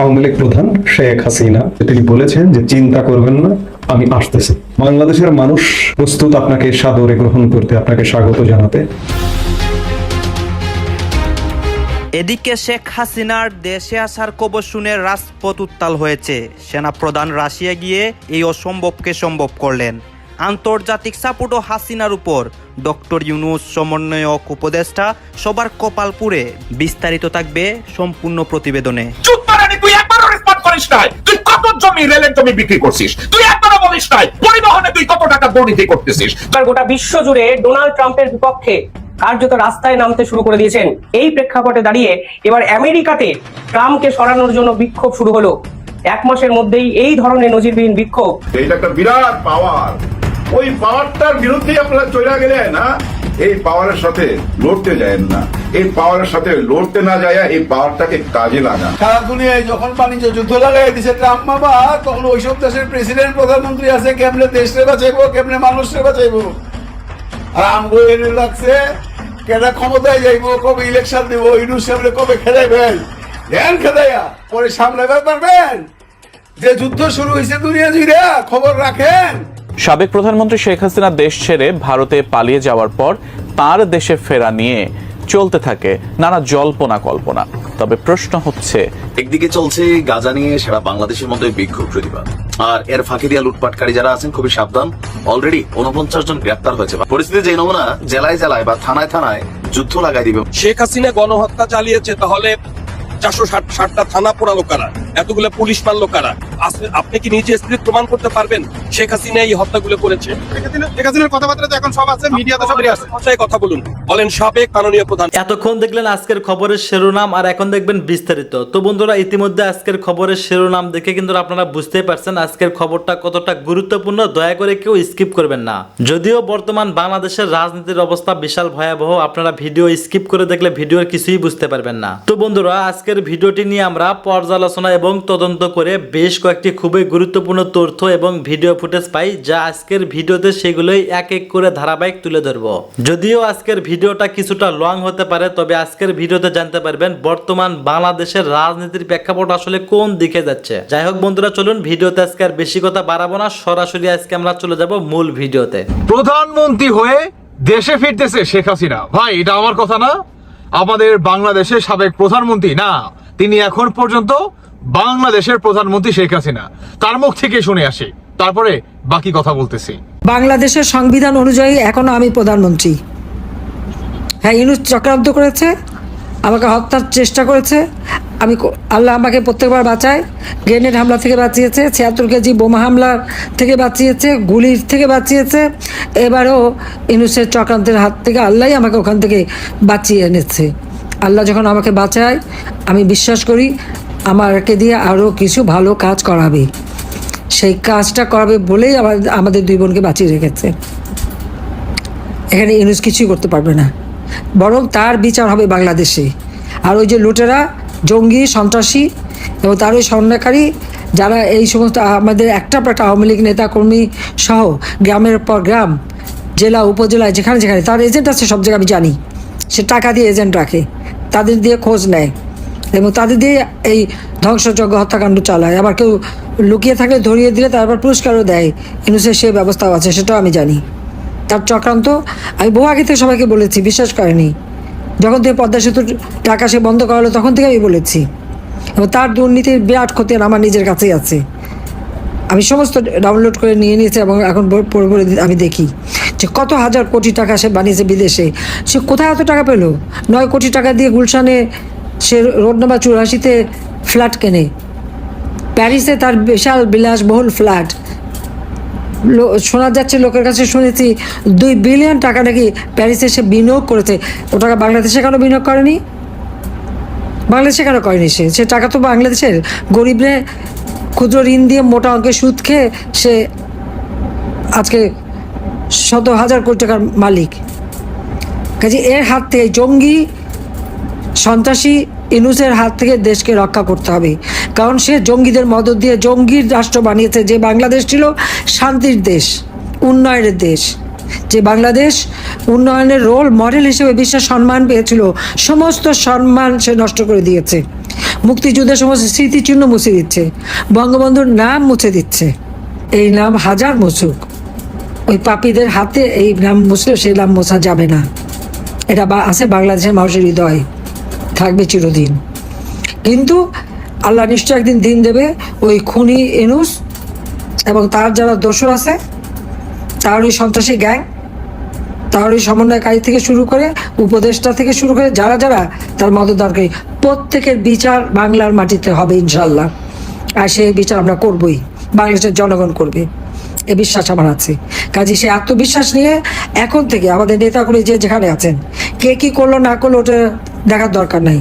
আওয়ামী লীগ প্রধান শেখ হাসিনা, তিনি বলেছেন যে চিন্তা করবেন না, আমি আসতেছি। বাংলাদেশের মানুষ প্রস্তুত আপনাকে সাদরে গ্রহণ করতে, আপনাকে স্বাগত জানাতে। এদিকে শেখ হাসিনার দেশে আসার খবর শুনে রাজপথ উত্তাল হয়েছে। সেনা প্রধান রাশিয়া গিয়ে এই অসম্ভবকে সম্ভব করলেন। আন্তর্জাতিক সাপোর্ট ও হাসিনার উপর। ডক্টর ইউনুস সমন্বয়ক উপদেষ্টা সবার কপাল পুড়ে বিস্তারিত থাকবে সম্পূর্ণ প্রতিবেদনে। তুই একবারও রেসপন্ড করিস নাই। তুই কত জমি রেলের জমি বিক্রি করছিস? তুই একবারও বলিস নাই পরিবহনে তুই কত টাকা দুর্নীতি করতেছিস? এবার গোটা বিশ্ব জুড়ে ডোনাল্ড ট্রাম্পের বিপক্ষে কার্যত রাস্তায় নামতে শুরু করে দিয়েছেন। এই প্রেক্ষাপটে দাঁড়িয়ে এবার আমেরিকাতে ট্রাম্পকে সরানোর জন্য বিক্ষোভ শুরু হলো। এক মাসের মধ্যেই এই ধরনের নজিরবিহীন বিক্ষোভ। এটা একটা বিরাট পাওয়ার ওই পাওয়ারটার বিরুদ্ধে আপনারা চলে গেলেন না, এই পাওয়ারের সাথে লড়তে যায় না। এই পাওয়ারের সাথে লড়তে না যায়, এই পাওয়ারটাকে কাজে লাগা সারা দুনিয়ায় যখন বাণিজ্য যুদ্ধ লাগাই দিছে, ট্রাম্প বাবা, তখন ওইসব দেশের প্রেসিডেন্ট, প্রধানমন্ত্রী আছে, কেমনে দেশ রে বাঁচাইবো কেমনে মানুষ রে বাঁচাইবো আর আমগো এনে লাগছে কেনা ক্ষমতায় যাইবো, কবে ইলেকশন দিব ইউনুস সামনে কবে খেলাইবেন? ধ্যান খেলাইয়া পরে সামলাইবার পারবেন? যে যুদ্ধ শুরু হয়েছে দুনিয়া জুড়ে খবর রাখেন। সাবেক প্রধানমন্ত্রী শেখ হাসিনা দেশ ছেড়ে ভারতে পালিয়ে যাওয়ার পর তার দেশে ফেরা নিয়ে চলতে থাকে নানা জল্পনা কল্পনা। তবে প্রশ্ন হচ্ছে একদিকে চলছে গাজা নিয়ে সারা বাংলাদেশের মধ্যে বিক্ষোভ প্রতিবাদ। আর এর ফাঁকি দিয়া লুটপাটকারী যারা আছেন খুবই সাবধান। অলরেডি উনপঞ্চাশ জন গ্রেপ্তার হয়েছে। পরিস্থিতি যে নমুনা জেলায় জেলায় বা থানায় থানায় যুদ্ধ লাগাই দিবে। শেখ হাসিনা গণহত্যা চালিয়েছে তাহলে চারশো ষাট ষাটটা থানা পোড়ালো কারা এতগুলো পুলিশ মারলো কারা আপনি কি নিজে স্ত্রী প্রমাণ করতে পারবেন? শেখ হাসিনা এই হত্যাগুলো করেছে। শেখ হাসিনার কথাবার্তা তো এখন সব আছে মিডিয়াতে সব আছে। ভাষায় কথা বলুন। বলেন সাবেক মাননীয় প্রধান এতক্ষণ দেখলেন আজকের খবরের শিরোনাম আর এখন দেখবেন বিস্তারিত। তো বন্ধুরা ইতিমধ্যে আজকের খবরের শিরোনাম দেখে কিন্তু আপনারা বুঝতেই পারছেন আজকের খবরটা কতটা গুরুত্বপূর্ণ। দয়া করে কেউ স্কিপ করবেন না। যদিও বর্তমান বাংলাদেশের রাজনীতির অবস্থা বিশাল ভয়াবহ আপনারা ভিডিও স্কিপ করে দেখলে ভিডিওর কিছুই বুঝতে পারবেন না। তো বন্ধুরা আজকের ভিডিওটি নিয়ে আমরা পর্যালোচনা এবং তদন্ত করে বেশ কয়েকটি খুবই গুরুত্বপূর্ণ তথ্য এবং ভিডিও ফুটেজ পাই, যা আজকের ভিডিওতে সেগুলোই এক এক করে ধারাবাহিক তুলে ধরবো। যদিও আজকের ভিডিওটা কিছুটা লং হতে পারে, তবে আজকের ভিডিওতে জানতে পারবেন বর্তমান বাংলাদেশের রাজনীতির প্রেক্ষাপট আসলে কোন দিকে যাচ্ছে। যাই হোক বন্ধুরা, চলুন ভিডিওতে আজকে আর বেশি কথা বাড়াবো না, সরাসরি আজকে আমরা চলে যাব মূল ভিডিওতে। প্রধানমন্ত্রী হয়ে দেশে ফিরতেছে শেখ হাসিনা। ভাই, এটা আমার কথা না? আমাদের বাংলাদেশের সাবেক প্রধানমন্ত্রী, না, তিনি এখন পর্যন্ত বাংলাদেশের প্রধানমন্ত্রী শেখ হাসিনা। তার মুখ থেকে শুনে আসে, তারপরে বাকি কথা বলতেছি। বাংলাদেশের সংবিধান অনুযায়ী এখনও আমি প্রধানমন্ত্রী। হ্যাঁ ইউনুস চক্রান্ত করেছে, আমাকে হত্যার চেষ্টা করেছে আমি আল্লাহ আমাকে প্রত্যেকবার বাঁচায়। গ্রেনেড হামলা থেকে বাঁচিয়েছে, ছিয়াত্তর কেজি বোমা হামলার থেকে বাঁচিয়েছে গুলির থেকে বাঁচিয়েছে। এবারও ইউনুসের চক্রান্তের হাত থেকে আল্লাহই আমাকে ওখান থেকে বাঁচিয়ে এনেছে। আল্লাহ যখন আমাকে বাঁচায়, আমি বিশ্বাস করি আমাকে দিয়ে আরও কিছু ভালো কাজ করাবে। সেই কাজটা করাবে বলেই আমাদের আমাদের দুই বোনকে বাঁচিয়ে রেখেছে। এখানে ইউনুস কিছুই করতে পারবে না। বরং তার বিচার হবে বাংলাদেশে। আর ওই যে লুটেরা জঙ্গি, সন্ত্রাসী এবং তার ওই স্বর্ণকারী যারা এই সমস্ত আমাদের একটা একটা আওয়ামী লীগ নেতাকর্মী সহ গ্রামের পর গ্রাম, জেলা উপজেলায় যেখানে যেখানে তার এজেন্ট আছে, সব জায়গায় আমি জানি। সে টাকা দিয়ে এজেন্ট রাখে, তাদের দিয়ে খোঁজ নেয় এবং তাদের দিয়ে এই ধ্বংসযজ্ঞ হত্যাকাণ্ড চালায়। আবার কেউ লুকিয়ে থাকলে ধরিয়ে দিলে তারপর পুরস্কারও দেয়, ইনুসের সে ব্যবস্থাও আছে, সেটাও আমি জানি। তার চক্রান্ত, আমি বহু আগে থেকে সবাইকে বলেছি, বিশ্বাস করেনি। যখন থেকে পদ্মা সেতুর টাকা সে বন্ধ করালো, তখন থেকে আমি বলেছি। এবং তার দুর্নীতির বিরাট ক্ষতি আমার নিজের কাছেই আছে। আমি সমস্ত ডাউনলোড করে নিয়ে নিয়েছি এবং এখন পড়ে পড়ে আমি দেখি যে কত হাজার কোটি টাকা সে বানিয়েছে বিদেশে। সে কোথায় এত টাকা পেল? নয় কোটি টাকা দিয়ে গুলশানে সে রোড নাম্বার চুরাশিতে ফ্ল্যাট কেনে। প্যারিসে তার বিশাল বিলাসবহুল ফ্ল্যাট। শোনা যাচ্ছে লোকের কাছে শুনেছি দুই বিলিয়ন টাকা নাকি প্যারিসে সে বিনিয়োগ করেছে। ও টাকা বাংলাদেশে কেন বিনিয়োগ করেনি? বাংলাদেশে কেন করেনি সে? সে টাকা তো বাংলাদেশের। গরিবরে ক্ষুদ্র ঋণ দিয়ে মোটা অঙ্কের সুদ খেয়ে সে আজকে শত হাজার কোটি টাকার মালিক। কাজে এর হাত থেকে জঙ্গি, সন্ত্রাসী, ইনুসের হাত থেকে দেশকে রক্ষা করতে হবে। কারণ সে জঙ্গিদের মদত দিয়ে জঙ্গির রাষ্ট্র বানিয়েছে, যে বাংলাদেশ ছিল শান্তির দেশ, উন্নয়নের দেশ, যে বাংলাদেশ উন্নয়নের রোল মডেল হিসেবে বিশ্বের সম্মান পেয়েছিল, সমস্ত সম্মান সে নষ্ট করে দিয়েছে। মুক্তিযুদ্ধের সমস্ত স্মৃতিচিহ্ন মুছে দিচ্ছে, বঙ্গবন্ধুর নাম মুছে দিচ্ছে। এই নাম হাজার মুছুক। ওই পাপীদের হাতে এই নাম মুছলেও সেই নাম মোছা যাবে না। এটা বা, আছে বাংলাদেশের মানুষের হৃদয়। থাকবে চিরদিন। কিন্তু আল্লাহ নিশ্চয় একদিন দিন দেবে ওই খুনি এনুস এবং তার যারা দোষর আছে, তার ওই সন্ত্রাসী গ্যাং, তার ওই সমন্বয়কারী থেকে শুরু করে উপদেষ্টা থেকে শুরু করে যারা যারা তার মদতদারকারী প্রত্যেকের বিচার বাংলার মাটিতে হবে ইনশাল্লাহ আর সেই বিচার আমরা করবই, বাংলাদেশের জনগণ করবে। এ বিশ্বাস আমার আছে। কাজে সে আত্মবিশ্বাস নিয়ে এখন থেকে আমাদের নেতা নেতাগুলি যে যেখানে আছেন, কে কি করল না করল ওটা দেখার দরকার নাই।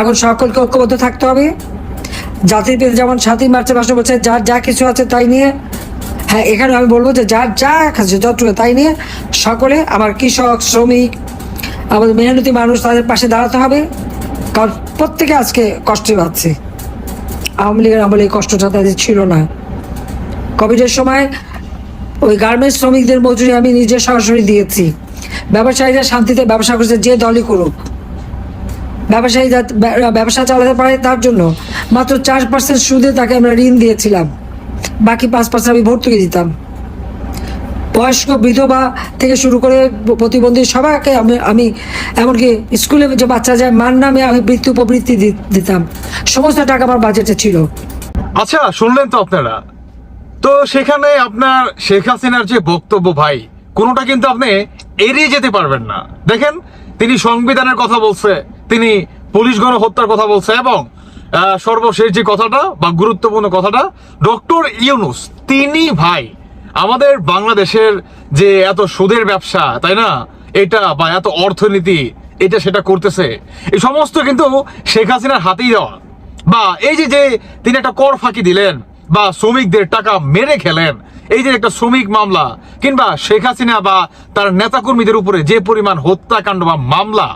এখন সকলকে ঐক্যবদ্ধ থাকতে হবে। জাতির পিতা যেমন সাতই মার্চের ভাষণ বলছে যার যা কিছু আছে তাই নিয়ে হ্যাঁ এখানে আমি বলব যে যার যা আছে, যতটুকু তাই নিয়ে, সকলে আমার কৃষক, শ্রমিক, আমাদের মেহনতি মানুষ তাদের পাশে দাঁড়াতে হবে, কারণ প্রত্যেকে আজকে কষ্টে পাচ্ছে আওয়ামী লীগের আমলে এই কষ্টটা তাদের ছিল না। কোভিডের সময় ওই গার্মেন্টস শ্রমিকদের মজুরি আমি নিজে সরাসরি দিয়েছি। ব্যবসায়ীরা শান্তিতে ব্যবসা করছে, যে দলই করুক। ব্যবসায়ী ব্যবসা চালাতে পারে তার জন্য মাত্র চার পার্সেন্ট সুদে তাকে আমরা ঋণ দিয়েছিলাম। বাকি পাঁচ পার্সেন্ট আমি ভর্তুকি দিতাম। বয়স্ক বিধবা থেকে শুরু করে প্রতিবন্ধী সবাইকে আমি আমি এমনকি স্কুলে যে বাচ্চা যায় মান নামে আমি বৃত্তি উপবৃত্তি দিতাম। সমস্ত টাকা আমার বাজেটে ছিল। আচ্ছা শুনলেন তো আপনারা? তো সেখানে আপনার শেখ হাসিনার যে বক্তব্য ভাই, কোনোটা কিন্তু আপনি এড়িয়ে যেতে পারবেন না। দেখেন, তিনি সংবিধানের কথা বলছে। তিনি পুলিশ গণহত্যার কথা বলছে এবং সর্বশেষ যে কথাটা বা গুরুত্বপূর্ণ কথাটা, ডক্টর ইউনুস, তিনি ভাই, আমাদের বাংলাদেশের যে এত সুদের ব্যবসা, তাই না? এটা বা এত অর্থনীতি, এটা সেটা করতেছে। এই সমস্ত কিন্তু শেখ হাসিনার হাতেই দেওয়া। বা এই যে যে তিনি একটা কর ফাঁকি দিলেন বা শ্রমিকদের টাকা মেরে খেলেন, এই যে একটা শ্রমিক মামলা, কিংবা শেখ হাসিনা বা তার নেতাকর্মীদের উপরে যে পরিমাণ হত্যাকাণ্ড বা মামলা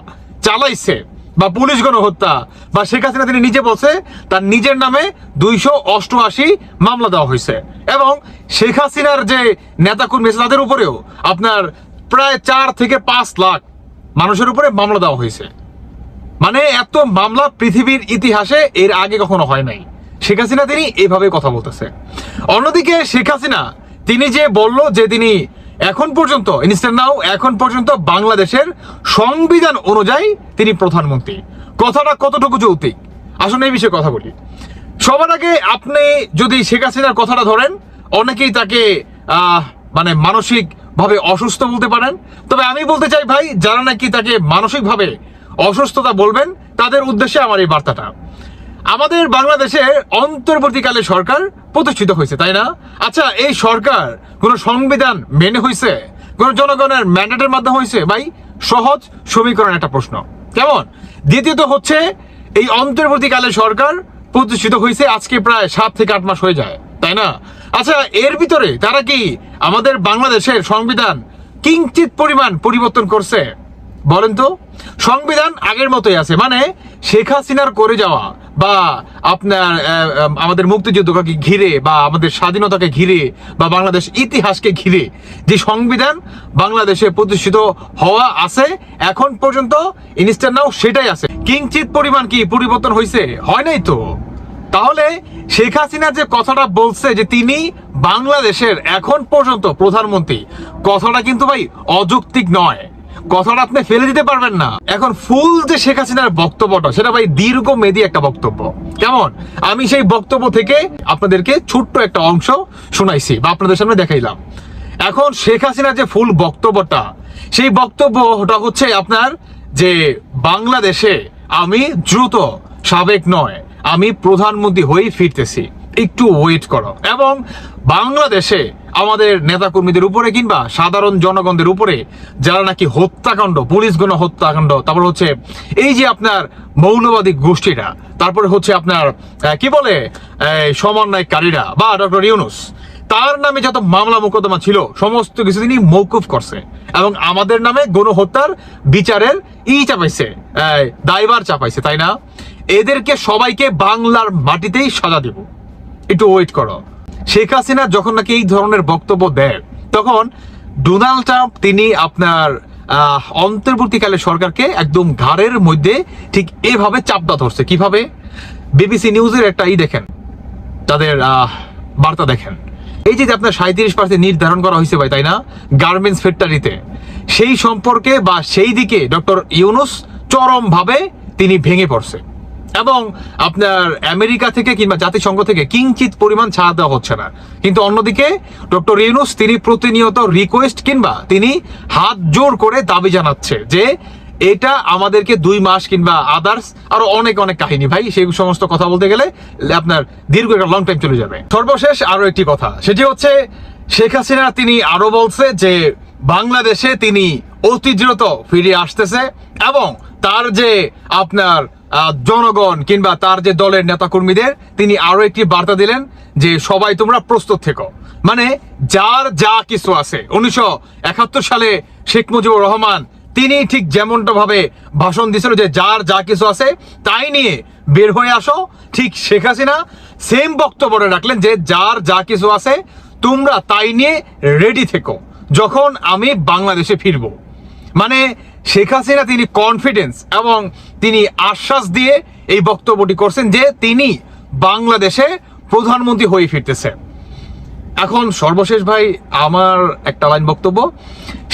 চালাইছে বা পুলিশ গণহত্যা, বা শেখ হাসিনা তিনি নিজে বলছে, তার নিজের নামে দুইশো অষ্টআশি মামলা দেওয়া হয়েছে। এবং শেখ হাসিনার যে নেতাকর্মী আছে, তাদের উপরেও আপনার প্রায় চার থেকে পাঁচ লাখ মানুষের উপরে মামলা দেওয়া হয়েছে। মানে এত মামলা পৃথিবীর ইতিহাসে এর আগে কখনো হয় নাই। শেখ হাসিনা তিনি এইভাবে কথা বলতেছে। অন্যদিকে শেখ হাসিনা, তিনি যে বলল যে তিনি এখন পর্যন্ত ইনস্ট্যান্ট নাও এখন পর্যন্ত বাংলাদেশের সংবিধান অনুযায়ী তিনি প্রধানমন্ত্রী। কথাটা কতটুকু যৌতিক আসলে এই বিষয়ে কথা বলি। সবার আগে আপনি যদি শেখ হাসিনার কথাটা ধরেন, অনেকেই তাকে মানে মানসিক ভাবে অসুস্থ বলতে পারেন। তবে আমি বলতে চাই ভাই, যারা নাকি তাকে মানসিকভাবে অসুস্থতা বলবেন, তাদের উদ্দেশ্যে আমার এই বার্তাটা। আমাদের বাংলাদেশে অন্তর্বর্তীকালে সরকার প্রতিষ্ঠিত হয়েছে, তাই না? আচ্ছা এই সরকার কোন সংবিধান মেনে হয়েছে? কোন জনগণের ম্যান্ডেটের মাধ্যমে হয়েছে? ভাই, সহজ সমীকরণ একটা প্রশ্ন। কেমন? দ্বিতীয়ত হচ্ছে, এই অন্তর্বর্তীকালে সরকার প্রতিষ্ঠিত হয়েছে আজকে প্রায় সাত থেকে আট মাস হয়ে যায়, তাই না? আচ্ছা এর ভিতরে তারা কি আমাদের বাংলাদেশের সংবিধান কিঞ্চিত পরিমাণ পরিবর্তন করছে? বলেন তো, সংবিধান আগের মতোই আছে। মানে শেখ হাসিনার করে যাওয়া বা আপনার আমাদের মুক্তিযুদ্ধকে ঘিরে বা আমাদের স্বাধীনতাকে ঘিরে বা বাংলাদেশ ইতিহাসকে ঘিরে যে সংবিধান বাংলাদেশে প্রতিষ্ঠিত হওয়া আছে, এখন পর্যন্ত ইনস্ট্যান্ট নাও সেটাই আছে। কিঞ্চিত পরিমাণ কি পরিবর্তন হয়েছে হয় নাই তো? তাহলে শেখ হাসিনা যে কথাটা বলছে যে তিনি বাংলাদেশের এখন পর্যন্ত প্রধানমন্ত্রী, কথাটা কিন্তু ভাই অযৌক্তিক নয়। কথাটা আপনি ফেলে দিতে পারবেন না। এখন ফুল যে শেখ হাসিনার বক্তব্যটা, সেটা ভাই দীর্ঘ মেদি একটা বক্তব্য। কেমন? আমি সেই বক্তব্য থেকে আপনাদেরকে ছোট্ট একটা অংশ শোনাইছি বা আপনাদের সামনে দেখাইলাম। এখন শেখ হাসিনার যে ফুল বক্তব্যটা, সেই বক্তব্যটা হচ্ছে আপনার যে বাংলাদেশে আমি দ্রুত সাবেক নয়, আমি প্রধানমন্ত্রী হয়েই ফিরতেছি। একটু ওয়েট করো। এবং বাংলাদেশে আমাদের নেতাকর্মীদের উপরে কিংবা সাধারণ জনগণদের উপরে যারা নাকি হত্যাকাণ্ড পুলিশ গণ হত্যাকাণ্ড তারপর হচ্ছে এই যে আপনার মৌলবাদী গোষ্ঠীরা তারপরে হচ্ছে আপনার কি বলে সমন্বয়কারীরা বা ডক্টর ইউনুস তার নামে যত মামলা মোকদ্দমা ছিল সমস্ত কিছু তিনি মৌকুফ করছে। এবং আমাদের নামে গণহত্যার বিচারের ই চাপাইছে এই, দায়ভার চাপাইছে তাই না? এদেরকে সবাইকে বাংলার মাটিতেই সাজা দেব। একটু ওয়েট করো। শেখ হাসিনা যখন নাকি এই ধরনের বক্তব্য দেয় তখন ডোনাল্ড ট্রাম্প তিনি আপনার অন্তর্বর্তীকালে সরকারকে একদম ঘাড়ের মধ্যে ঠিক এভাবে চাপদা ধরছে। কীভাবে? বিবিসি নিউজের একটা ই দেখেন, তাদের বার্তা দেখেন। এই যে আপনার সাঁত্রিশ পার্সেন্ট নির্ধারণ করা হয়েছে ভাই, তাই না? গার্মেন্টস ফ্যাক্টরিতে সেই সম্পর্কে বা সেই দিকে ডক্টর ইউনুস চরমভাবে তিনি ভেঙে পড়ছে। এবং আপনার আমেরিকা থেকে কিংবা জাতিসংঘ থেকে কিঞ্চিত পরিমাণ ছাড় দেওয়া হচ্ছে না। কিন্তু অন্যদিকে ডক্টর ইউনুস, তিনি প্রতিনিয়ত রিকোয়েস্ট কিংবা তিনি হাত জোর করে দাবি জানাচ্ছে যে এটা আমাদেরকে দুই মাস কিংবা আদার্স আরও অনেক অনেক কাহিনী। ভাই, সেই সমস্ত কথা বলতে গেলে আপনার দীর্ঘ একটা লং টাইম চলে যাবে। সর্বশেষ আরও একটি কথা, সেটি হচ্ছে শেখ হাসিনা, তিনি আরও বলছে যে বাংলাদেশে তিনি অতি দ্রুত ফিরে আসতেছে এবং তার যে আপনার জনগণ কিংবা তার যে দলের নেতাকর্মীদের, তিনি আরও একটি বার্তা দিলেন যে সবাই তোমরা প্রস্তুত থেকো। মানে যার যা কিছু আছে, উনিশশো একাত্তর সালে শেখ মুজিবুর রহমান তিনি ঠিক যেমনটা ভাবে ভাষণ দিছিল যে যার যা কিছু আছে তাই নিয়ে বের হয়ে আসো। ঠিক শেখ হাসিনা সেম বক্তব্য রাখলেন যে যার যা কিছু আছে তোমরা তাই নিয়ে রেডি থেকো, যখন আমি বাংলাদেশে ফিরবো। মানে শেখ হাসিনা তিনি কনফিডেন্স এবং তিনি আশ্বাস দিয়ে এই বক্তব্যটি করছেন যে তিনি বাংলাদেশে প্রধানমন্ত্রী হয়ে ফিরতেছে। এখন সর্বশেষ ভাই, আমার একটা লাইন বক্তব্য।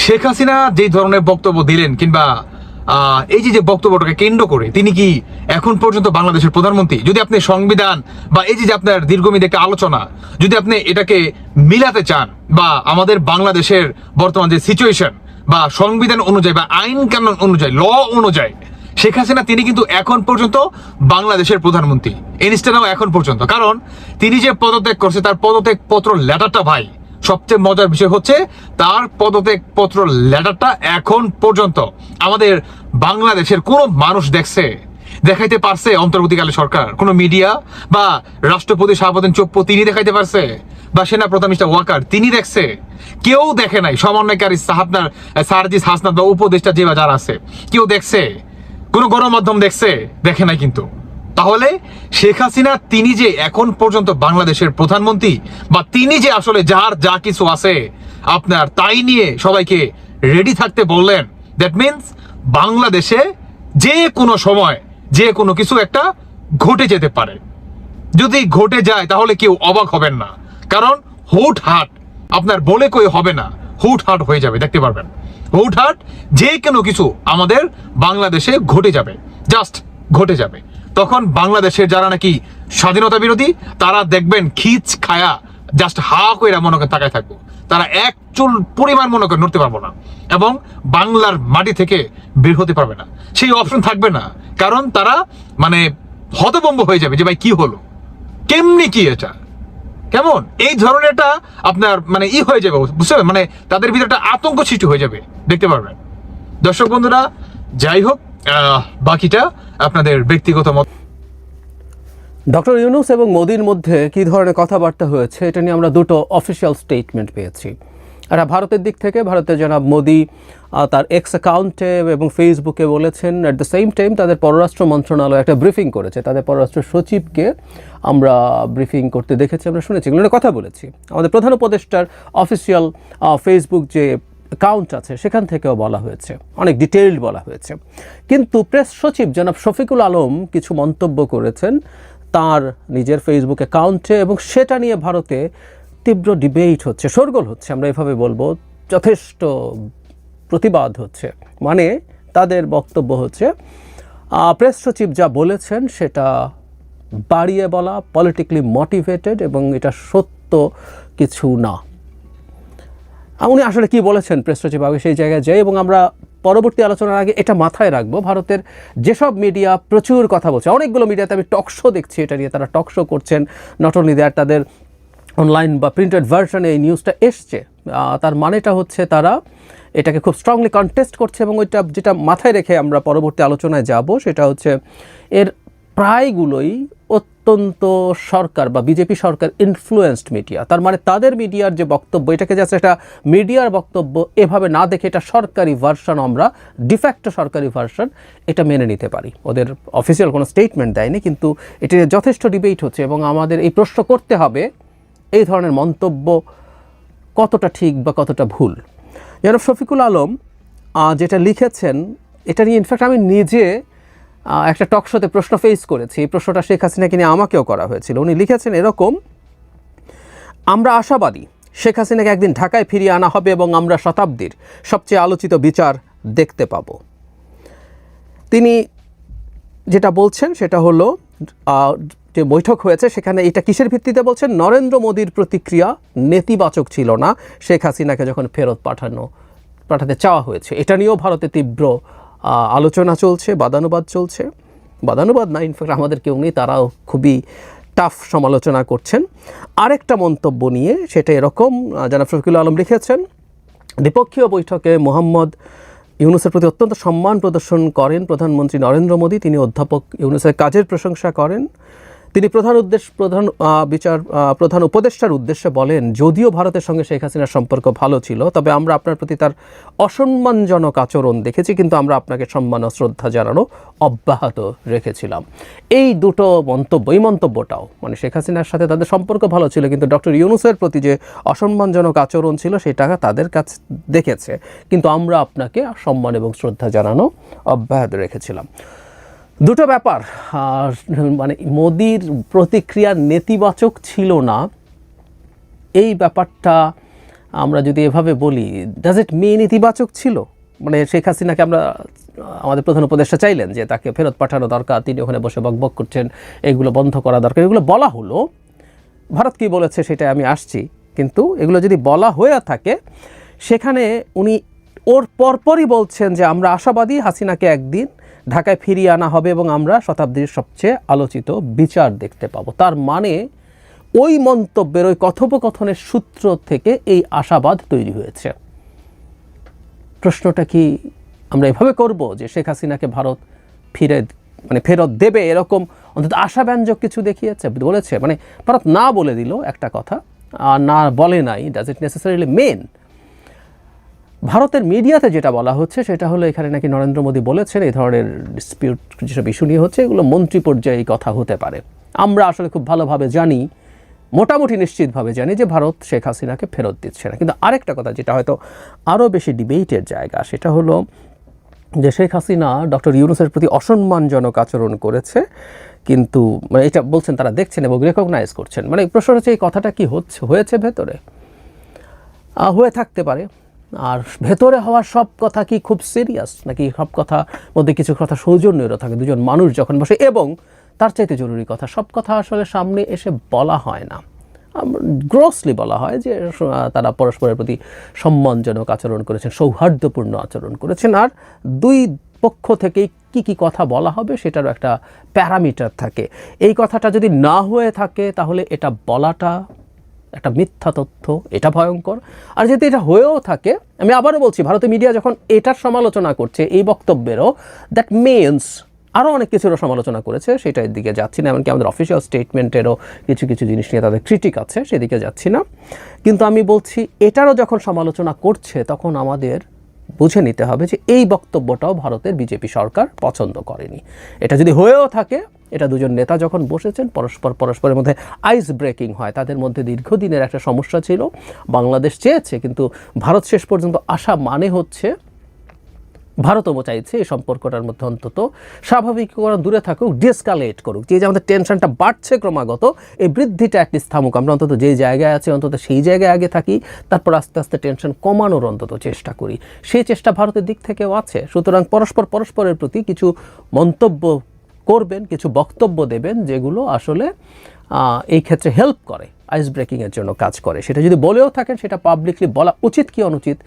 শেখ হাসিনা যে ধরনের বক্তব্য দিলেন কিংবা এই যে বক্তব্যটাকে কেন্দ্র করে তিনি কি এখন পর্যন্ত বাংলাদেশের প্রধানমন্ত্রী? যদি আপনি সংবিধান বা এই যে যে আপনার দীর্ঘমেয়াদী একটা আলোচনা, যদি আপনি এটাকে মিলাতে চান বা আমাদের বাংলাদেশের বর্তমান যে সিচুয়েশন বা সংবিধান অনুযায়ী বা আইন কানুন অনুযায়ী ল অনুযায়ী শেখ হাসিনা, তিনি কিন্তু এখন পর্যন্ত বাংলাদেশের প্রধানমন্ত্রী। ইনস্টানাও এখন পর্যন্ত। কারণ তিনি যে পদত্যাগ করছে, তার পদত্যাগ পত্র লেটারটা ভাই, সবচেয়ে মজার বিষয় হচ্ছে তার পদত্যাগ পত্র লেটারটা এখন পর্যন্ত আমাদের বাংলাদেশের কোনো মানুষ দেখছে, দেখাইতে পারছে অন্তর্বর্তীকালে সরকার। কোনো মিডিয়া বা রাষ্ট্রপতি শাহবাদিন চোপ্প তিনি দেখাইতে পারছে, বা সেনা প্রধান মিস্টার ওয়াকার তিনি দেখছে। কেউ দেখে নাই, সমন্বয়কারী সাহাবনার, সারজিস হাসনাত বা উপদেষ্টা যে বা যারা আছে, কেউ দেখছে। কোনো গণমাধ্যম দেখছে, দেখে নাই কিন্তু। তাহলে শেখ হাসিনা তিনি যে এখন পর্যন্ত বাংলাদেশের প্রধানমন্ত্রী বা তিনি যে আসলে যার যা কিছু আছে আপনার তাই নিয়ে সবাইকে রেডি থাকতে বললেন দ্যাট মিনস বাংলাদেশে যে কোনো সময়, যে কোনো কিছু একটা ঘটে যেতে পারে। যদি ঘটে যায়, তাহলে কেউ অবাক হবেন না। কারণ হুট হাট আপনার বলে কই হবে না হুট হাট হয়ে যাবে, দেখতে পারবেন। হুট হাট যে কোনো কিছু আমাদের বাংলাদেশে ঘটে যাবে জাস্ট ঘটে যাবে। তখন বাংলাদেশের যারা নাকি স্বাধীনতা বিরোধী, তারা দেখবেন খিচ খায়া জাস্ট হা করে মনে করে তাকায় থাকব। তারা এক চুল পরিমাণ মনে করে নড়তে পারব না এবং বাংলার মাটি থেকে বের হতে পারবে না। সেই অপশন থাকবে না। কারণ তারা মানে হতভম্ব হয়ে যাবে যে, ভাই, কি হলো? কেমনি কি এটা? কেমন? এই ধরনেরটা আপনার মানে ই হয়ে যাবে, বুঝতে পারবেন মানে তাদের ভিতরে একটা আতঙ্ক সৃষ্টি হয়ে যাবে, দেখতে পারবেন। দর্শক বন্ধুরা, যাই হোক বাকিটা আপনাদের ব্যক্তিগত মত ডক্টর ইউনুস এবং মোদির মধ্যে কি ধরনের কথাবার্তা হয়েছে, এটা নিয়ে আমরা দুটো অফিসিয়াল স্টেটমেন্ট পেয়েছি। আর ভারতের দিক থেকে, ভারতের জনাব মোদি তার এক্স অ্যাকাউন্টে এবং ফেসবুকে বলেছেন অ্যাট দ্য সেম টাইম তাদের পররাষ্ট্র মন্ত্রণালয় একটা ব্রিফিং করেছে। তাদের পররাষ্ট্র সচিবকে আমরা ব্রিফিং করতে দেখেছি, আমরা শুনেছি, এগুলো কথা বলেছি। আমাদের প্রধান উপদেষ্টার অফিসিয়াল ফেসবুক যে অ্যাকাউন্ট আছে, সেখান থেকেও বলা হয়েছে, অনেক ডিটেইলড বলা হয়েছে। কিন্তু প্রেস সচিব জনাব শফিকুল আলম কিছু মন্তব্য করেছেন, তার নিজের ফেসবুক অ্যাকাউন্টে এবং সেটা নিয়ে ভারতে তীব্র ডিবেট হচ্ছে, শোরগোল হচ্ছে, আমরা এভাবে বলব, যথেষ্ট প্রতিবাদ হচ্ছে। মানে তাদের বক্তব্য হচ্ছে প্রেস সচিব যা বলেছেন সেটা বাড়িয়ে বলা পলিটিক্যালি মোটিভেটেড এবং এটা সত্য কিছু না। উনি আসলে কি বলেছেন প্রেস সচিব? আগে সেই জায়গায় যাই এবং আমরা পরবর্তী আলোচনার আগে এটা মাথায় রাখব, ভারতের যেসব মিডিয়া প্রচুর কথা বলছে, অনেকগুলো মিডিয়াতে আমি টকশো দেখছি, এটা নিয়ে তারা টকশো করছেন। নট অনলি দ্যাট তাদের অনলাইন বা প্রিন্টেড ভার্সনে এই নিউজটা এসছে। তার মানেটা হচ্ছে তারা এটাকে খুব স্ট্রংলি কন্টেস্ট করছে এবং ওইটা যেটা মাথায় রেখে আমরা পরবর্তী আলোচনায় যাব সেটা হচ্ছে এর প্রায়গুলোই অত্যন্ত সরকার বা বিজেপি সরকার ইনফ্লুয়েন্সড মিডিয়া তার মানে তাদের মিডিয়ার যে বক্তব্য, এটাকে জাস্ট এটা মিডিয়ার বক্তব্য, এভাবে না দেখে এটা সরকারি ভার্সন আমরা ডিফ্যাক্ট সরকারি ভার্সন এটা মেনে নিতে পারি। ওদের অফিসিয়াল কোনো স্টেটমেন্ট দেয়নি, কিন্তু এটি যথেষ্ট ডিবেট হচ্ছে এবং আমাদের এই প্রশ্ন করতে হবে এই ধরনের মন্তব্য কতটা ঠিক বা কতটা ভুল? জনাব শফিকুল আলম যেটা লিখেছেন, এটা নিয়ে ইনফ্যাক্ট আমি নিজে একটা টক শোতে প্রশ্ন ফেস করেছি। এই প্রশ্নটা শেখ হাসিনাকে নিয়ে আমাকেও করা হয়েছিল। উনি লিখেছেন এরকম, আমরা আশাবাদী শেখ হাসিনাকে একদিন ঢাকায় ফিরিয়ে আনা হবে এবং আমরা শতাব্দীর সবচেয়ে আলোচিত বিচার দেখতে পাব। তিনি যেটা বলছেন, সেটা হলো যে বৈঠক হয়েছে, সেখানে এটা কিসের ভিত্তিতে বলছেন, নরেন্দ্র মোদীর প্রতিক্রিয়া নেতিবাচক ছিল না। শেখ হাসিনাকে যখন ফেরত পাঠানো, পাঠাতে চাওয়া হয়েছে, এটা নিয়েও ভারতে তীব্র আলোচনা চলছে, বাদানুবাদ চলছে। বাদানুবাদ না ইনফ্যাক্ট আমাদের কেউ নেই, তারাও খুবই টাফ সমালোচনা করছেন। আরেকটা মন্তব্য নিয়ে, সেটা এরকম জনাব শফিকুল আলম লিখেছেন, দ্বিপক্ষীয় বৈঠকে মোহাম্মদ ইউনুসের প্রতি অত্যন্ত সম্মান প্রদর্শন করেন প্রধানমন্ত্রী নরেন্দ্র মোদী। তিনি অধ্যাপক ইউনুসের কাজের প্রশংসা করেন। তিনি প্রধান উদ্দেশ্য প্রধান বিচার প্রধান উপদেষ্টার উদ্দেশ্যে বলেন, যদিও ভারতের সঙ্গে শেখ হাসিনার সম্পর্ক ভালো ছিল, তবে আমরা আপনার প্রতি তার অসম্মানজনক আচরণ দেখেছি, কিন্তু আমরা আপনাকে সম্মান ও শ্রদ্ধা জানানো অব্যাহত রেখেছিলাম। এই দুটো মন্তব্য, এই মন্তব্যটাও মানে শেখ হাসিনার সাথে তাদের সম্পর্ক ভালো ছিল, কিন্তু ডক্টর ইউনুসের প্রতি যে অসম্মানজনক আচরণ ছিল সেটা তাদের কাছে দেখেছে, কিন্তু আমরা আপনাকে সম্মান এবং শ্রদ্ধা জানানো অব্যাহত রেখেছিলাম। দুটো ব্যাপার। মানে মোদির প্রতিক্রিয়া নেতিবাচক ছিল না। এই ব্যাপারটা আমরা যদি এভাবে বলি ডাজ ইট মিন ইতিবাচক ছিল? মানে শেখ হাসিনাকে আমরা, আমাদের প্রধান উপদেষ্টা চাইলেন যে তাকে ফেরত পাঠানো দরকার, তিনি ওখানে বসে বকবক করছেন, এগুলো বন্ধ করা দরকার। এগুলো বলা হলো। ভারত কী বলেছে সেটা আমি আসছি। কিন্তু এগুলো যদি বলা হয়ে থাকে, সেখানে উনি ওর পরপরই বলছেন যে আমরা আশাবাদী হাসিনাকে একদিন ঢাকায় ফিরিয়ে আনা হবে এবং আমরা শতাব্দীর সবচেয়ে আলোচিত বিচার দেখতে পাবো। তার মানে ওই মন্তব্যের, ওই কথোপকথনের সূত্র থেকে এই আশাবাদ তৈরি হয়েছে। প্রশ্নটা কি আমরা এভাবে করব যে শেখ হাসিনাকে ভারত ফিরে মানে ফেরত দেবে এরকম? অন্তত আশাব্যঞ্জক কিছু দেখিয়েছে, বলেছে। মানে ভারত না বলে দিল একটা কথা, আর না বলে নাই ডাজ ইট নেসেসারিলি মেন ভারতের মিডিয়াতে যেটা বলা হচ্ছে, সেটা হলো এখানে নাকি নরেন্দ্র মোদী বলেছেন, এই ধরনের ডিসপিউট যেসব ইস্যু নিয়ে হচ্ছে, এগুলো মন্ত্রী পর্যায়ে কথা হতে পারে। আমরা আসলে খুব ভালোভাবে জানি, মোটামুটি নিশ্চিতভাবে জানি যে ভারত শেখ হাসিনাকে ফেরত দিচ্ছে না। কিন্তু আরেকটা কথা যেটা হয়তো আরও বেশি ডিবেটের জায়গা, সেটা হলো যে শেখ হাসিনা ডক্টর ইউনুসের প্রতি অসম্মানজনক আচরণ করেছে, কিন্তু মানে এটা বলছেন তারা দেখছেন এবং রেকগনাইজ করছেন। মানে প্রশ্ন হচ্ছে, এই কথাটা কি হচ্ছে, হয়েছে ভেতরে? হয়ে থাকতে পারে। আর ভেতরে হওয়ার সব কথা কি খুব সিরিয়াস নাকি সব কথা মধ্যে কিছু কথা সৌজন্যেরও থাকে? দুজন মানুষ যখন বসে, এবং তার চাইতে জরুরি কথা, সব কথা আসলে সামনে এসে বলা হয় না। গ্রসলি বলা হয় যে তারা পরস্পরের প্রতি সম্মানজনক আচরণ করেছেন, সৌহার্দ্যপূর্ণ আচরণ করেছেন। আর দুই পক্ষ থেকেই কি কি কথা বলা হবে সেটারও একটা প্যারামিটার থাকে। এই কথাটা যদি না হয়ে থাকে, তাহলে এটা বলাটা একটা মিথ্যা তথ্য, এটা ভয়ঙ্কর। আর যদি এটা হয়েও থাকে, আমি আবারও বলছি, ভারতীয় মিডিয়া যখন এটার সমালোচনা করছে, এই বক্তব্যেরও দ্যাট মিনস আরও অনেক কিছুরও সমালোচনা করেছে, সেটার দিকে যাচ্ছি না, এমনকি আমাদের অফিসিয়াল স্টেটমেন্টেরও কিছু কিছু জিনিস নিয়ে তাদের ক্রিটিক আছে, সেদিকে যাচ্ছি না। কিন্তু আমি বলছি, এটারও যখন সমালোচনা করছে, তখন আমাদের বুঝে নিতে হবে যে এই বক্তব্যটাও ভারতের বিজেপি সরকার পছন্দ করেনি। এটা যদি হয়েও থাকে এটা দুজন নেতা যখন বসেছেন, পরস্পর পরস্পরের মধ্যে আইস ব্রেকিং হয়। তাদের মধ্যে দীর্ঘদিনের একটা সমস্যা ছিল। বাংলাদেশ চেয়েছে, কিন্তু ভারত শেষ পর্যন্ত আসা মানে হচ্ছে ভারতও চাইছে এই সম্পর্কটার মধ্যে অন্তত স্বাভাবিকীকরণ দূরে থাকুক ডিসকালেট করুক। যে আমাদের টেনশনটা বাড়ছে ক্রমাগত, এই বৃদ্ধিটা অ্যাটলিস্ট থামুক। আমরা অন্তত যে জায়গায় আছে, অন্তত সেই জায়গায় আগে থাকি, তারপর আস্তে আস্তে টেনশন কমানোর অন্তত চেষ্টা করি। সেই চেষ্টা ভারতের দিক থেকেও আছে। সুতরাং পরস্পর পরস্পরের প্রতি কিছু মন্তব্য করবেন, কিছু বক্তব্য দেবেন যেগুলো আসলে এই ক্ষেত্রে হেল্প করে আইস ব্রেকিংয়ের জন্য কাজ করে। সেটা যদি বলেও থাকেন, সেটা পাবলিকলি বলা উচিত কি অনুচিত,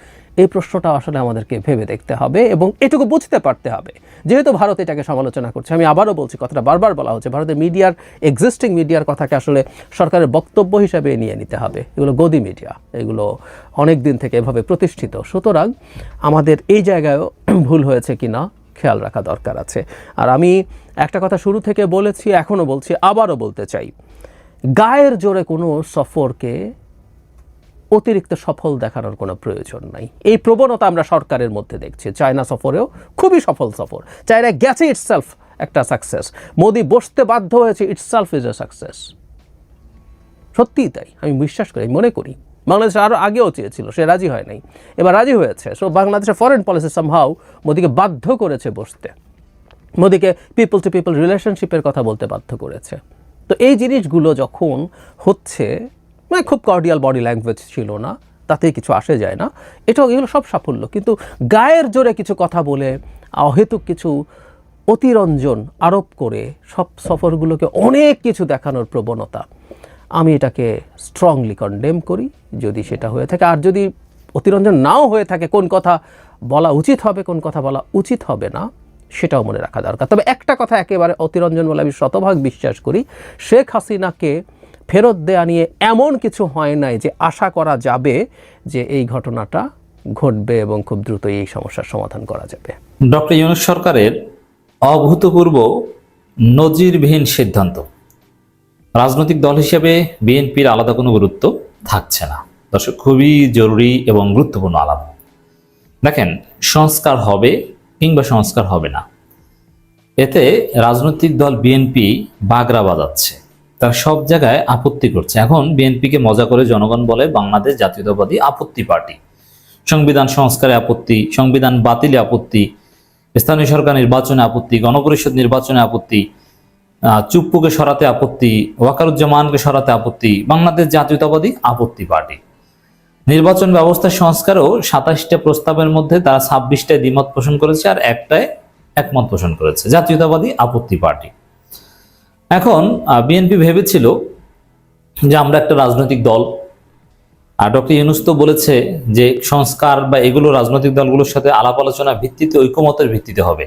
এই প্রশ্নটা আসলে আমাদেরকে ভেবে দেখতে হবে এবং এটুকু বুঝতে পারতে হবে। যেহেতু ভারত এটাকে সমালোচনা করছে, আমি আবারও বলছি, কথাটা বারবার বলা হচ্ছে, ভারতের মিডিয়ার এক্সিস্টিং মিডিয়ার কথাকে আসলে সরকারের বক্তব্য হিসাবে নিয়ে নিতে হবে। এগুলো গদি মিডিয়া এগুলো অনেক দিন থেকে এভাবে প্রতিষ্ঠিত। সুতরাং আমাদের এই জায়গায়ও ভুল হয়েছে কি না খেয়াল রাখা দরকার আছে। আর আমি একটা কথা শুরু থেকে বলেছি, এখনও বলছি, আবারও বলতে চাই। গায়ের জোরে কোনো সফরকে অতিরিক্ত সফল দেখানোর কোনো প্রয়োজন নাই। এই প্রবণতা আমরা সরকারের মধ্যে দেখছি। চায়না সফরেও খুবই সফল সফর। চায়না গেছে ইটসেলফ একটা সাকসেস মোদি বসতে বাধ্য হয়েছে ইটসেলফ ইজ এ সাকসেস সত্যিই তাই, আমি বিশ্বাস করি, আমি মনে করি। বাংলাদেশ আরও আগেও চেয়েছিল, সে রাজি হয় নাই। এবার রাজি হয়েছে, সো বাংলাদেশের ফরেন পলিসি সামহাও মোদিকে বাধ্য করেছে বসতে। মোদিকে পিপল টু পিপল রিলেশনশিপের কথা বলতে বাধ্য করেছে। তো এই জিনিসগুলো যখন হচ্ছে মানে খুব কর্ডিয়াল বডি ল্যাঙ্গুয়েজ ছিল না তাতে কিছু আসে যায় না। এটাও এগুলো সব সাফল্য, কিন্তু গায়ের জোরে কিছু কথা বলে, অহেতুক কিছু অতিরঞ্জন আরোপ করে সব সফরগুলোকে অনেক কিছু দেখানোর প্রবণতা। আমি এটাকে স্ট্রংলি কন্ডেম করি, যদি সেটা হয়ে থাকে। আর যদি অতিরঞ্জন নাও হয়ে থাকে, কোন কথা বলা উচিত হবে, কোন কথা বলা উচিত হবে না, সেটাও মনে রাখা দরকার। তবে একটা কথা একেবারে অতিরঞ্জন বলে আমি শতভাগ বিশ্বাস করি, শেখ হাসিনাকে ফেরত দেয়া নিয়ে এমন কিছু হয় নাই যে আশা করা যাবে যে এই ঘটনাটা ঘটবে এবং খুব দ্রুত এই সমস্যার সমাধান করা যাবে। ডক্টর ইউনুস সরকারের অভূতপূর্ব নজিরবিহীন সিদ্ধান্ত। রাজনৈতিক দল হিসেবে বিএনপির আলাদা কোনো গুরুত্ব থাকছে না। দর্শক, খুবই জরুরি এবং গুরুত্বপূর্ণ আলাপ। দেখেন, সংস্কার হবে কিংবা সংস্কার হবে না। এতে রাজনৈতিক দল বিএনপি বাগরা বাজাচ্ছে। তারা সব জায়গায় আপত্তি করছে। এখন বিএনপিকে মজা করে জনগণ বলে বাংলাদেশ জাতীয়তাবাদী আপত্তি পার্টি। সংবিধান সংস্কারে আপত্তি, সংবিধান বাতিলে আপত্তি, স্থানীয় সরকার নির্বাচনে আপত্তি, গণপরিষদ নির্বাচনে আপত্তি চুপ্পুকে সরাতে আপত্তি, ওয়াকারুজ্জামানকে সরাতে আপত্তি, বাংলাদেশ জাতীয়তাবাদী আপত্তি পার্টি। নির্বাচন ব্যবস্থা সংস্কারও সাতাশটা প্রস্তাবের মধ্যে তারা ছাব্বিশটায় দ্বিমত পোষণ করেছে আর একটায় একমত পোষণ করেছে, জাতীয়তাবাদী আপত্তি পার্টি। এখন বিএনপি ভেবেছিল যে আমরা একটা রাজনৈতিক দল। আর ডক্টর ইউনুস তো বলেছে যে সংস্কার বা এগুলো রাজনৈতিক দলগুলোর সাথে আলাপ আলোচনা ভিত্তিতে ঐকমতের ভিত্তিতে হবে।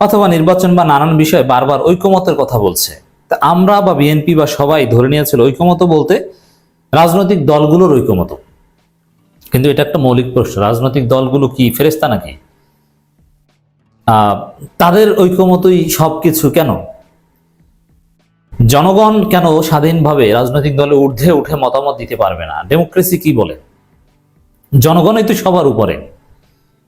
অথবা নির্বাচন বা নানান বিষয়ে বারবার ঐকমতের কথা বলছে। তা আমরা বা বিএনপি বা সবাই ধরে নিয়েছিল ঐকমত বলতে রাজনৈতিক দলগুলোর ঐকমত কিন্তু এটা একটা মৌলিক প্রশ্ন, রাজনৈতিক দলগুলো কি ফেরেস্তা নাকি? তাদের ঐকমতই সবকিছু কেন? জনগণ কেন স্বাধীনভাবে রাজনৈতিক দলে ঊর্ধ্বে উঠে মতামত দিতে পারবে না? ডেমোক্রেসি কি বলে? জনগণই তো সবার উপরে।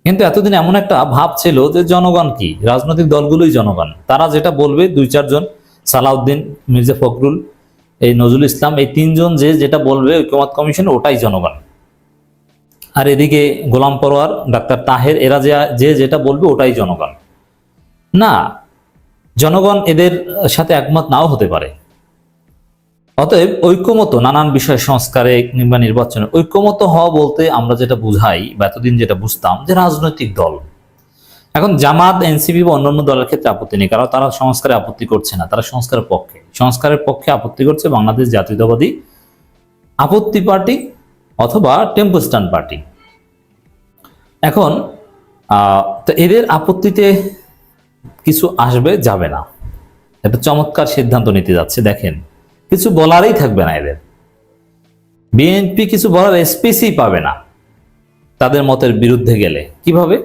কিন্তু এতদিন এমন একটা ভাব ছিল যে জনগণ কি? রাজনৈতিক দলগুলোই জনগণ। তারা যেটা বলবে, দুই, চারজন, সালাউদ্দিন, মির্জা ফখরুল, এই নজরুল ইসলাম, এই তিনজন যে যেটা বলবে ঐক্যমত কমিশন, ওটাই জনগণ। আর এদিকে গোলাম পরোয়ার, ডাক্তার তাহের, এরা যে যে যেটা বলবে, ওটাই জনগণ। না, জনগণ এদের সাথে একমত নাও হতে পারে। অতএব ঐক্যমত, নানান বিষয় সংস্কারে কিংবা নির্বাচনে ঐক্যমত হওয়া বলতে আমরা যেটা বুঝাই বা এতদিন যেটা বুঝতাম যে রাজনৈতিক দল। এখন জামাত, এনসিপি বা অন্যান্য দলের ক্ষেত্রে আপত্তি নেই, কারণ তারা সংস্কারে আপত্তি করছে না, তারা সংস্কারের পক্ষে। সংস্কারের পক্ষে আপত্তি করছে বাংলাদেশ জাতীয়তাবাদী আপত্তি পার্টি অথবা টেম্পোস্টান পার্টি। এখন তো এদের আপত্তিতে কিছু আসবে, যাবে না। একটা চমৎকার সিদ্ধান্ত নিতে যাচ্ছে, দেখেন। কিছু বলারই থাকবে না এদের। বিএনপি কিছু বলার স্পেসই পাবে না। তাদের মতের বিরুদ্ধে গেলে। কীভাবে?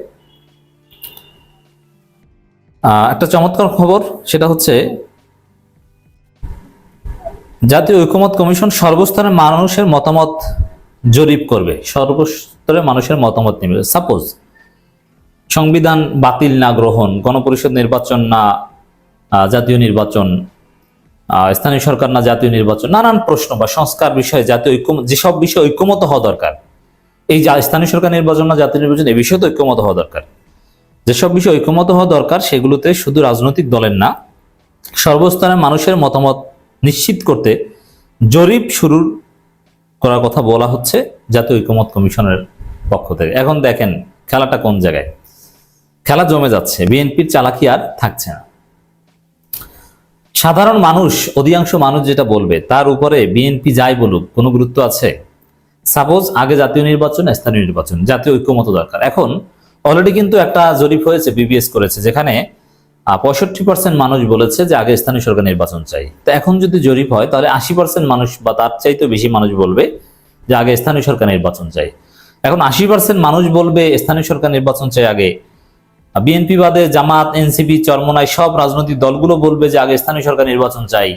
একটা চমৎকার খবর, সেটা হচ্ছে জাতীয় ঐকমত কমিশন সর্বস্তরে মানুষের মতামত জরিপ করবে। সর্বস্তরে মানুষের মতামত নেবে। সাপোজ সংবিধান বাতিল না গ্রহণ, গণপরিষদ নির্বাচন না জাতীয় নির্বাচন স্থানীয় সরকার না জাতীয় নির্বাচন, নানান প্রশ্ন বা সংস্কার বিষয়ে জাতীয় ঐক্য যেসব বিষয়ে ঐক্যমত হওয়া দরকার, এই স্থানীয় সরকার নির্বাচন না জাতীয় নির্বাচন এই বিষয়ে তো ঐক্যমত হওয়া দরকার। যেসব বিষয়ে ঐক্যমত হওয়া দরকার, সেগুলোতে শুধু রাজনৈতিক দলের না, সর্বস্তরের মানুষের মতামত নিশ্চিত করতে জরিপ শুরু করার কথা বলা হচ্ছে জাতীয় ঐক্যমত কমিশনের পক্ষ থেকে। এখন দেখেন, খেলাটা কোন জায়গায়? খেলা জমে যাচ্ছে, বিএনপির চালাকি আর থাকছে না। সাধারণ মানুষ, অধিকাংশ মানুষ যেটা বলবে, তার উপরে বিএনপি যাই বলুক, কোনো গুরুত্ব আছে? সাপোজ আগে জাতীয় নির্বাচন, স্থানীয় নির্বাচন, জাতীয় ঐক্যমত দরকার। এখন অলরেডি কিন্তু একটা জরিপ হয়েছে বিবিএস করেছে, যেখানে পঁয়ষট্টি পার্সেন্ট মানুষ বলেছে যে আগে স্থানীয় সরকার নির্বাচন চাই। তো এখন যদি জরিপ হয়, তাহলে আশি পার্সেন্ট মানুষ বা তার চাইতেও বেশি মানুষ বলবে যে আগে স্থানীয় সরকার নির্বাচন চাই। এখন আশি পার্সেন্ট মানুষ বলবে, স্থানীয় সরকার নির্বাচন চাই আগে। বিএনপি বাদে জামাত, এনসিপি, চরমনাই সব রাজনৈতিক দলগুলো বলবে যে আগে স্থানীয় সরকার নির্বাচন চাই।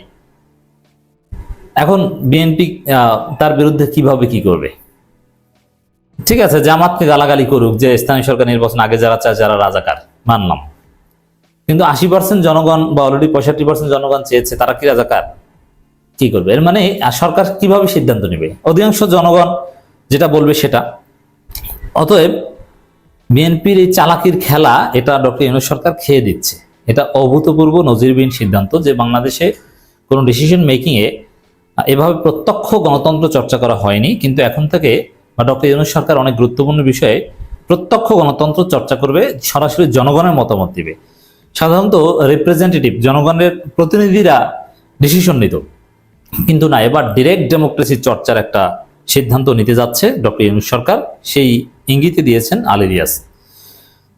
এখন বিএনপি তার বিরুদ্ধে কীভাবে কি করবে? ঠিক আছে, জামাতকে গালাগালি করুক যে স্থানীয় সরকার নির্বাচন আগে যারা চায় যারা রাজাকার, মানলাম। কিন্তু আশি পার্সেন্ট জনগণ বা অলরেডি পঁয়ষট্টি পার্সেন্ট জনগণ চেয়েছে, তারা কি রাজাকার? কি করবে? এর মানে সরকার কীভাবে সিদ্ধান্ত নেবে? অধিকাংশ জনগণ যেটা বলবে সেটা। অতএব বিএনপির এই চালাকির খেলা এটা ডক্টর ইউনুস সরকার খেয়ে দিচ্ছে। এটা অভূতপূর্ব নজিরবিহীন সিদ্ধান্ত যে বাংলাদেশে কোনো ডিসিশন মেকিংয়ে এভাবে প্রত্যক্ষ গণতন্ত্র চর্চা করা হয়নি, কিন্তু এখন থেকে, বা ডক্টর ইউনুস সরকার অনেক গুরুত্বপূর্ণ বিষয়ে প্রত্যক্ষ গণতন্ত্র চর্চা করবে, সরাসরি জনগণের মতামত দিবে। সাধারণত রিপ্রেজেন্টেটিভ জনগণের প্রতিনিধিরা ডিসিশন নিত। কিন্তু না, এবার ডিরেক্ট ডেমোক্রেসি চর্চার একটা সিদ্ধান্ত নিতে যাচ্ছে ডক্টর ইউনুস সরকার। সেই ইঙ্গিতে দিয়েছেন আলেরিয়াস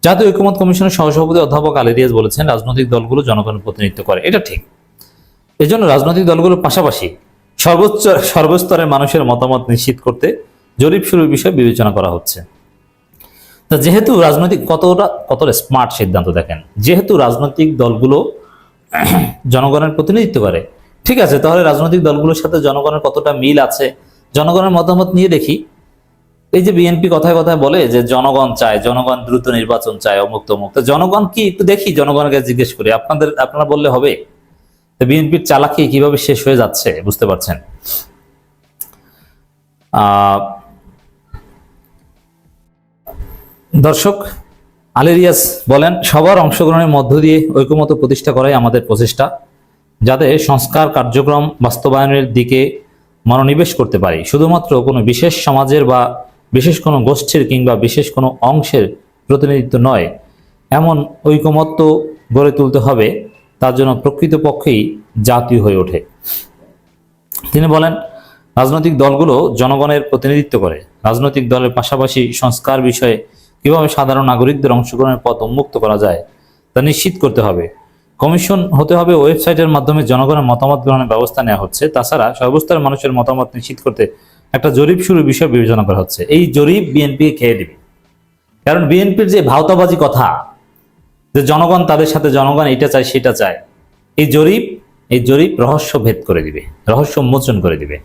জাতীয় ঐক্যমত কমিশনের সহসভাপতি অধ্যাপক আলেরিয়াস বলেছেন, রাজনৈতিক দলগুলো জনগণের প্রতিনিধিত্ব করে। এটা ঠিক। এজন্য রাজনৈতিক দলগুলোর পাশাপাশি সর্বোচ্চ, সর্বস্তরের মানুষের মতামত নিশ্চিত করতে জরিপ শুরুর বিষয়ে বিবেচনা করা হচ্ছে। তা যেহেতু রাজনৈতিক কতটা কতটা স্মার্ট সিদ্ধান্ত দেখেন, যেহেতু রাজনৈতিক দলগুলো জনগণের প্রতিনিধিত্ব করে, ঠিক আছে, তাহলে রাজনৈতিক দলগুলোর সাথে জনগণের কতটা মিল আছে জনগণের মতামত নিয়ে দেখি। এই যে বিএনপি কথায় কথায় বলে যে জনগণ চায়, জনগণ দ্রুত নির্বাচন চায়, অমুক তমুক। তো জনগণ কি একটু দেখি জনগণকে জিজ্ঞেস করি। আপনাদের, আপনারা বললে হবে। বিএনপির চালাকি কীভাবে শেষ হয়ে যাচ্ছে, বুঝতে পারছেন? দর্শক আলেরিয়াস বলেন, সবার অংশগ্রহণের মধ্য দিয়ে ঐক্যমত প্রতিষ্ঠা করাই আমাদের প্রচেষ্টা। যাতে সংস্কার কার্যক্রম বাস্তবায়নের দিকে মনোনিবেশ করতে পারি। শুধুমাত্র কোনো বিশেষ সমাজের বা বিশেষ কোনো গোষ্ঠীর কিংবা বিশেষ কোনো অংশের প্রতিনিধিত্ব নয়। এমন ঐকমত্য গড়ে তুলতে হবে, তার জন্য প্রকৃতপক্ষেই জাতীয় হয়ে ওঠে। তিনি বলেন, রাজনৈতিক দলগুলো জনগণের প্রতিনিধিত্ব করে। রাজনৈতিক দলের পাশাপাশি সংস্কার বিষয়ে কীভাবে সাধারণ নাগরিকদের অংশগ্রহণের পথ উন্মুক্ত করা যায় তা নিশ্চিত করতে হবে। কমিশন হতে হবে ওয়েবসাইটের মাধ্যমে জনগণের মতামত গ্রহণের ব্যবস্থা নেওয়া হচ্ছে। তাছাড়া সর্বস্তরের মানুষের মতামত নিশ্চিত করতে একটা জরিপ শুরু বিষয় বিবেচনা করা হচ্ছে। এই জরিপ বিএনপি খেয়ে দেবে কারণ বিএনপির যে ভাওতাবাজি কথা, যে জনগণ তাদের সাথে জনগণ এটা চায়, সেটা চায়, এই জরিপ এই জরিপ রহস্য ভেদ করে দিবে, রহস্য উন্মোচন করে দিবে।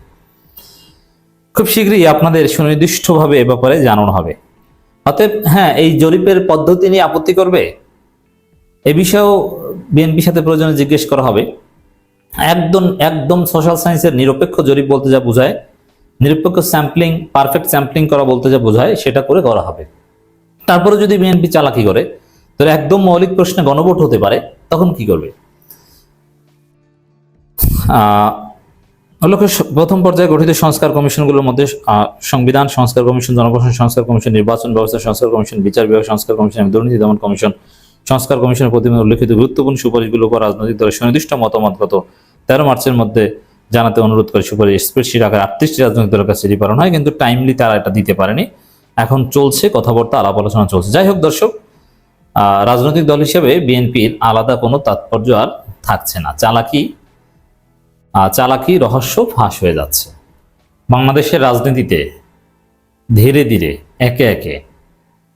খুব শীঘ্রই আপনাদের সুনির্দিষ্টভাবে এ ব্যাপারে জানানো হবে। অতএব হ্যাঁ এই জরিপের পদ্ধতি নিয়ে আপত্তি করবে? এ বিষয়েও বিএনপির সাথে প্রয়োজনে জিজ্ঞেস করা হবে। একদম একদম সোশ্যাল সায়েন্সের নিরপেক্ষ জরিপ বলতে যা বোঝায়, নিরপেক্ষ স্যাম্পলিং পারফেক্ট স্যাম্পলিং করা বলতে যা বোঝায়, সেটা করে করা হবে। তারপরে যদি বিএনপি চালাকি করে, তাহলে একদম মৌলিক প্রশ্নে গণভোট হতে পারে, তখন কি করবে? আহ প্রথম পর্যায়ে গঠিত সংস্কার কমিশনগুলোর মধ্যে সংবিধান সংস্কার কমিশন, জনপ্রশাসন সংস্কার কমিশন, নির্বাচন ব্যবস্থা সংস্কার কমিশন, বিচার বিভাগ সংস্কার কমিশন দুর্নীতি দমন কমিশন সংস্কার কমিশনের প্রতিবেদন উল্লেখিত গুরুত্বপূর্ণ সুপারিশগুলোর উপর রাজনৈতিক দলের সুনির্দিষ্ট মতামত গত তেরো মার্চের মধ্যে জানাতে অনুরোধ করে সুপারিশ স্প্রেডশিট আকারে আটত্রিশটি রাজনৈতিক দলের কাছে রিপারণ হয়, কিন্তু টাইমলি তারা এটা দিতে পারেনি। এখন চলছে কথাবার্তা, আলাপ আলোচনা চলছে। যাই হোক দর্শক রাজনৈতিক দল হিসেবে বিএনপির আলাদা কোনো তাৎপর্য আর থাকছে না। চালাকি চালাকি রহস্য ফাঁস হয়ে যাচ্ছে। বাংলাদেশের রাজনীতিতে ধীরে ধীরে, একে একে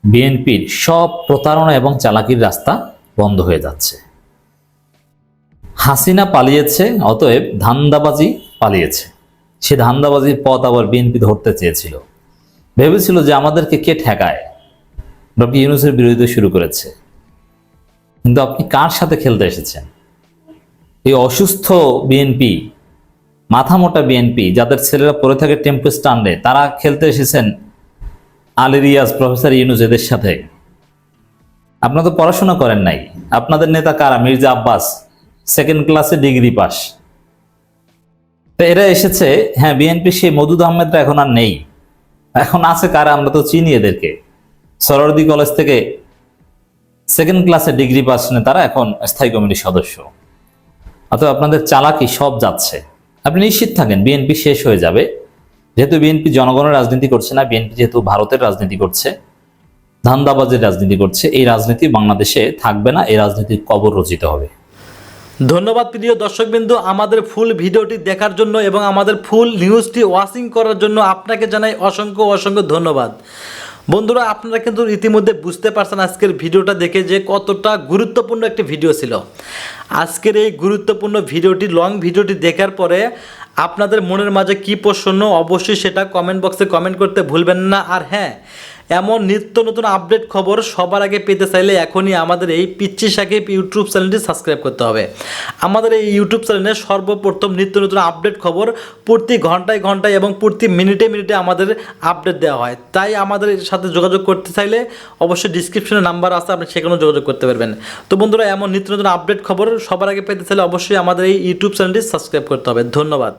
বিএনপির সব প্রতারণা এবং চালাকির রাস্তা বন্ধ হয়ে যাচ্ছে। হাসিনা পালিয়েছে, অতএব ধান্দাবাজি পালিয়েছে। সে ধান্দাবাজির পথ আবার বিএনপি ধরতে চেয়েছিল। ভেবেছিল যে আমাদেরকে কে ঠেকায়? ডক্টর ইউনুসের বিরোধিতা শুরু করেছে। কিন্তু আপনি কার সাথে খেলতে এসেছেন? এই অসুস্থ বিএনপি, মাথা মোটা বিএনপি, যাদের ছেলেরা পড়ে থাকে টেম্পো স্ট্যান্ডে, তারা খেলতে এসেছেন আলিরিয়াজ প্রফেসর ইউনুস এদের সাথে? আপনারা তো পড়াশোনা করেন নাই। আপনাদের নেতা কারা? মির্জা আব্বাস সেকেন্ড ক্লাসে ডিগ্রি পাস। তো এরা এসেছে হ্যাঁ বিএনপি সেই মধুদ আহমেদরা এখন আর নেই। এখন আছে কারা? আমরা তো চিনি এদেরকে। সরদি কলেজ থেকে সেকেন্ড ক্লাসে ডিগ্রি পাস নেই তারা এখন স্থায়ী কমিটির সদস্য। অথবা আপনাদের চালাকি সব যাচ্ছে। আপনি নিশ্চিত থাকেন বিএনপি শেষ হয়ে যাবে। যেহেতু বিএনপি জনগণের রাজনীতি করছে না, বিএনপি যেহেতু ভারতের রাজনীতি করছে, ধান্দাবাজের রাজনীতি করছে, এই রাজনীতি বাংলাদেশে থাকবে না, এই রাজনীতির কবর রচিত হবে। ধন্যবাদ প্রিয় দর্শকবিন্দু, আমাদের ফুল ভিডিওটি দেখার জন্য এবং আমাদের ফুল নিউজটি ওয়াচিং করার জন্য আপনাকে জানাই অসংখ্য অসংখ্য ধন্যবাদ। বন্ধুরা, আপনারা কিন্তু ইতিমধ্যে বুঝতে পারছেন আজকের ভিডিওটা দেখে যে কতটা গুরুত্বপূর্ণ একটি ভিডিও ছিল। আজকের এই গুরুত্বপূর্ণ ভিডিওটি, লং ভিডিওটি দেখার পরে আপনাদের মনের মাঝে কী প্রশ্ন অবশ্যই সেটা কমেন্ট বক্সে কমেন্ট করতে ভুলবেন না। আর হ্যাঁ এমন নিত্য নতুন আপডেট খবর সবার আগে পেতে চাইলে এখনই আমাদের এই পিচ্ছি সাকিব ইউটিউব চ্যানেলটি সাবস্ক্রাইব করতে হবে। আমাদের এই ইউটিউব চ্যানেলে সর্বপ্রথম নিত্য নতুন আপডেট খবর প্রতি ঘন্টায় ঘন্টায় এবং প্রতি মিনিটে মিনিটে আমাদের আপডেট দেওয়া হয়। তাই আমাদের সাথে যোগাযোগ করতে চাইলে অবশ্যই ডিসক্রিপশনে নাম্বার আছে, আপনি সেখানেও যোগাযোগ করতে পারবেন। তো বন্ধুরা, এমন নিত্য নতুন আপডেট খবর সবার আগে পেতে চাইলে অবশ্যই আমাদের এই ইউটিউব চ্যানেলটি সাবস্ক্রাইব করতে হবে। ধন্যবাদ।